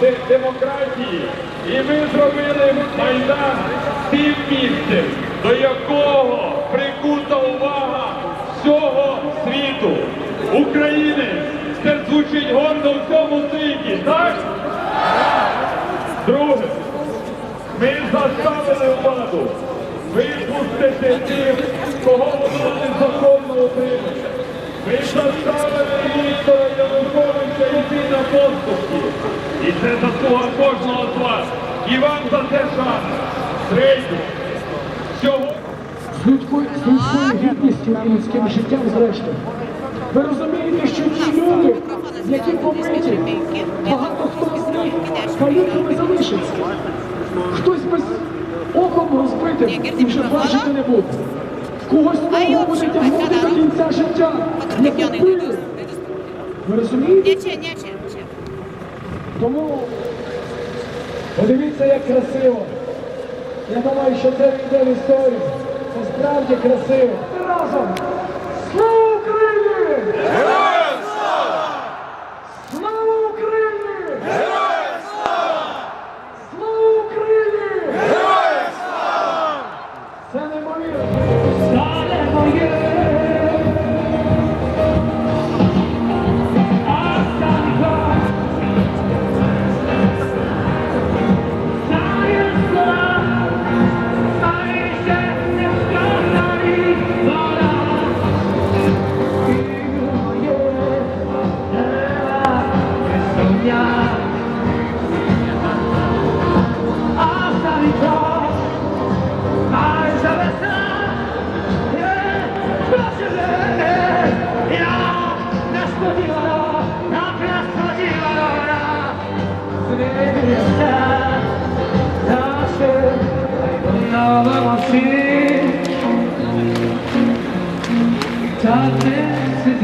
де- демократії. І ми зробили Майдан тим місцем, до якого прикута увага всього світу. України. Це звучить гордо в цьому світі, так? Друге, ми заставили владу випустити тих, кого вона незаконно отримує. Ми заставили Віктора Януковича це заслуга кожного з вас. І вам за це шанс. Третє. Сьогодні з людською, гідністю і людським життям зрештою. Ви розумієте, що ті люди, які побиті, багато хто з них каліками залишиться. Хтось без оком розбитим і вже бачити не буде. Когось того буде тягнути до кінця життя. Не побили. Ви розумієте? Тому подивіться, як красиво. Я думаю, що це війде в історію. Це справді красиво. Разом! Darkness